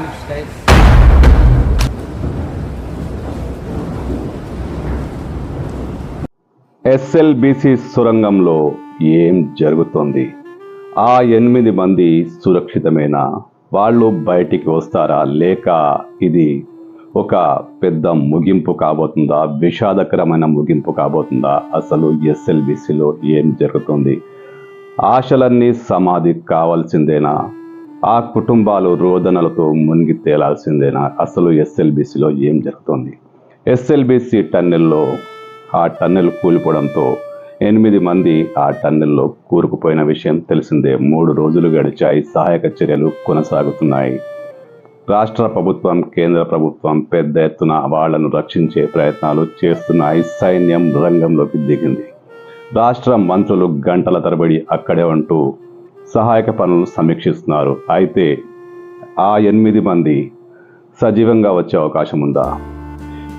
ఉంది rubber SLBC సొరంగంలో ఏం జరుగుతోంది? ఆ ఎనిమిది మంది సురక్షితమేనా? వాళ్ళు బయటికి వస్తారా? లేక ఇది ఒక పెద్ద ముగింపు కాబోతుందా? విషాదకరమైన ముగింపు కాబోతుందా? అసలు ఎస్ఎల్బిసిలో ఏం జరుగుతుంది? ఆశలన్నీ సమాధి కావాల్సిందేనా? ఆ కుటుంబాలు రోదనలతో మునిగి తేలాల్సిందేనా అసలు ఎస్ఎల్బిసిలో ఏం జరుగుతుంది? ఎస్ఎల్బిసి టన్నెల్లో ఆ టన్నెల్ కూలిపోవడంతో ఎనిమిది మంది ఆ టన్నెల్లో కూరుకుపోయిన విషయం తెలిసిందే. మూడు రోజులు గడిచాయి. సహాయక చర్యలు కొనసాగుతున్నాయి. రాష్ట్ర ప్రభుత్వం కేంద్ర ప్రభుత్వం పెద్ద ఎత్తున వాళ్ళను రక్షించే ప్రయత్నాలు చేస్తున్నాయి. సైన్యం రంగంలోకి దిగింది. రాష్ట్ర మంత్రులు గంటల తరబడి అక్కడే ఉంటూ సహాయక పనులు సమీక్షిస్తున్నారు. అయితే ఆ ఎనిమిది మంది సజీవంగా వచ్చే అవకాశం ఉందా?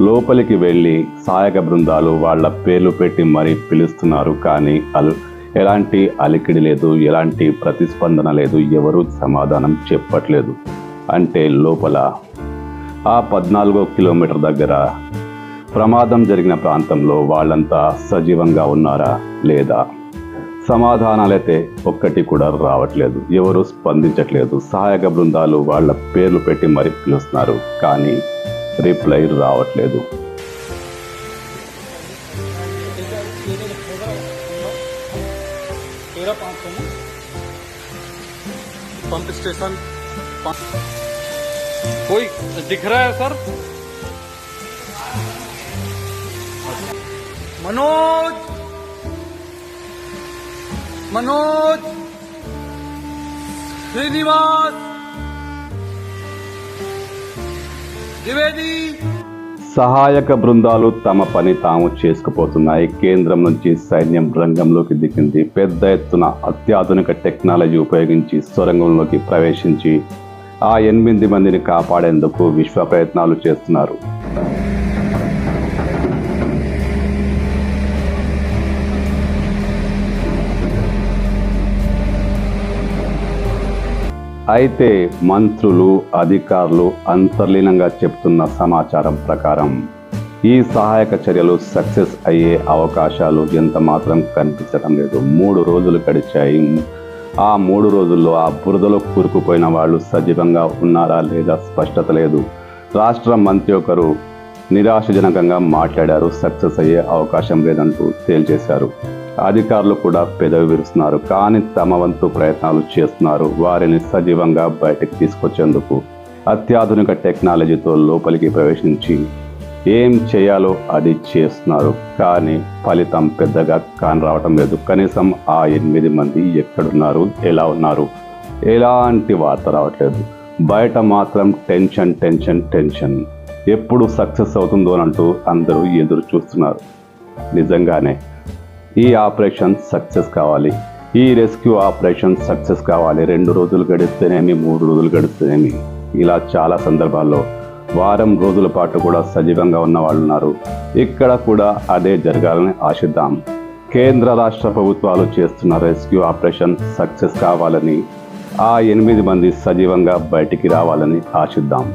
లోపలికి వెళ్ళి సహాయక బృందాలు వాళ్ళ పేర్లు పెట్టి మరీ పిలుస్తున్నారు కానీ అల్ ఎలాంటి అలికిడి లేదు ఎలాంటి ప్రతిస్పందన లేదు ఎవరూ సమాధానం చెప్పట్లేదు. అంటే లోపల ఆ పద్నాలుగో కిలోమీటర్ దగ్గర ప్రమాదం జరిగిన ప్రాంతంలో వాళ్ళంతా సజీవంగా ఉన్నారా లేదా? సమాధానాలైతే ఒక్కటి కూడా రావట్లేదు ఎవరు స్పందించట్లేదు సహాయక బృందాలు వాళ్ళ పేర్లు పెట్టి మరీ పిలుస్తున్నారు కానీ రిప్లై రావట్లేదు तेरह पाँच सौ में पंप स्टेशन पंप- कोई दिख रहा है सर मनोज मनोज श्रीनिवास द्विवेदी సహాయక బృందాలు తమ పని తాము చేసుకుపోతున్నాయి కేంద్రం నుంచి సైన్యం రంగంలోకి దిగింది పెద్ద ఎత్తున అత్యాధునిక టెక్నాలజీ ఉపయోగించి సొరంగంలోకి ప్రవేశించి ఆ ఎనిమిది మందిని కాపాడేందుకు విశ్వ ప్రయత్నాలు చేస్తున్నారు అయితే మంత్రులు అధికారులు అంతర్లీనంగా చెప్తున్న సమాచారం ప్రకారం ఈ సహాయక చర్యలు సక్సెస్ అయ్యే అవకాశాలు ఎంత మాత్రం కనిపించడం లేదు. మూడు రోజులు గడిచాయి. ఆ మూడు రోజుల్లో ఆ బురదలో కూరుకుపోయిన వాళ్ళు సజీవంగా ఉన్నారా లేదా స్పష్టత లేదు. రాష్ట్ర మంత్రి ఒకరు నిరాశజనకంగా మాట్లాడారు. సక్సెస్ అయ్యే అవకాశం లేదంటూ తేల్చేశారు. అధికారులు కూడా పెదవి విరుస్తున్నారు. కానీ తమ వంతు ప్రయత్నాలు చేస్తున్నారు. వారిని సజీవంగా బయటకు తీసుకొచ్చేందుకు అత్యాధునిక టెక్నాలజీతో లోపలికి ప్రవేశించి ఏం చేయాలో అది చేస్తున్నారు. కానీ ఫలితం పెద్దగా కానరావటం లేదు. కనీసం ఆ ఎనిమిది మంది ఎక్కడున్నారు? ఎలా ఉన్నారు? ఎలాంటి వార్త రావట్లేదు. బయట మాత్రం టెన్షన్ టెన్షన్ టెన్షన్. ఎప్పుడు సక్సెస్ అవుతుందో అంటూ అందరూ ఎదురు చూస్తున్నారు. నిజంగానే ఈ ఆపరేషన్ సక్సెస్ కావాలి. ఈ రెస్క్యూ ఆపరేషన్ సక్సెస్ కావాలి. రెండు రోజులు గడిస్తేనేమి మూడు రోజులు గడిస్తేనేమి ఇలా చాలా సందర్భాల్లో వారం రోజుల పాటు కూడా సజీవంగా ఉన్న వాళ్ళు ఉన్నారు ఇక్కడ కూడా అదే జరగాలని ఆశిద్దాం. కేంద్ర రాష్ట్ర ప్రభుత్వాలు చేస్తున్న రెస్క్యూ ఆపరేషన్ సక్సెస్ కావాలని ఆ ఎనిమిది మంది సజీవంగా బయటికి రావాలని ఆశిద్దాం.